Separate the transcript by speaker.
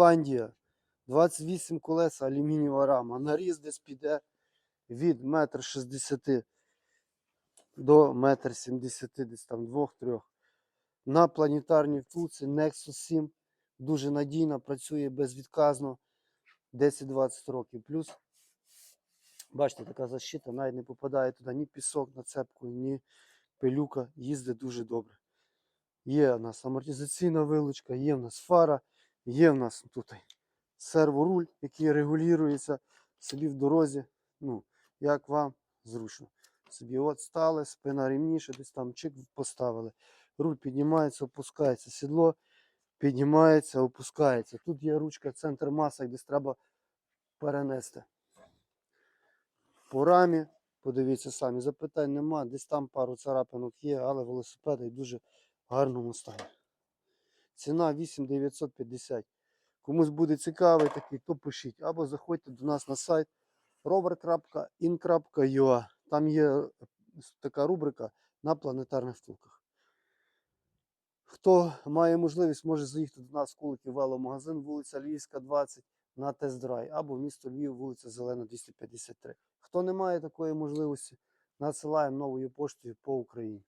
Speaker 1: Ісландія. 28 колес, алюмінієва рама. Наріз десь піде від 1,60 м до 1,70 м, десь там 2-3. На планетарній втулці Nexus 7. Дуже надійно, працює безвідказно 10-20 років. Плюс, бачите, така защита, навіть не попадає туди ні пісок на цепку, ні пилюка. Їздить дуже добре. Є у нас амортизаційна вилучка, є в нас фара, є в нас тут серворуль, який регулюється собі в дорозі. Ну, як вам зручно. Собі от стали, спина рівніше, десь там чик поставили. Руль піднімається, опускається, сідло піднімається, опускається. Тут є ручка центр маса, десь треба перенести. По рамі, подивіться самі, запитань нема, десь там пару царапинок є, але велосипеди в дуже гарному стані. Ціна 8950. Комусь буде цікавий такий, то пишіть. Або заходьте до нас на сайт rover.in.ua. Там є е, така рубрика на планетарних втулках. Хто має можливість, може заїхати до нас в Куликів веломагазин, вулиця Львівська, 20 на тест-драйв, або місто Львів, вулиця Зелена, 253. Хто не має такої можливості, надсилаємо новою поштою по Україні.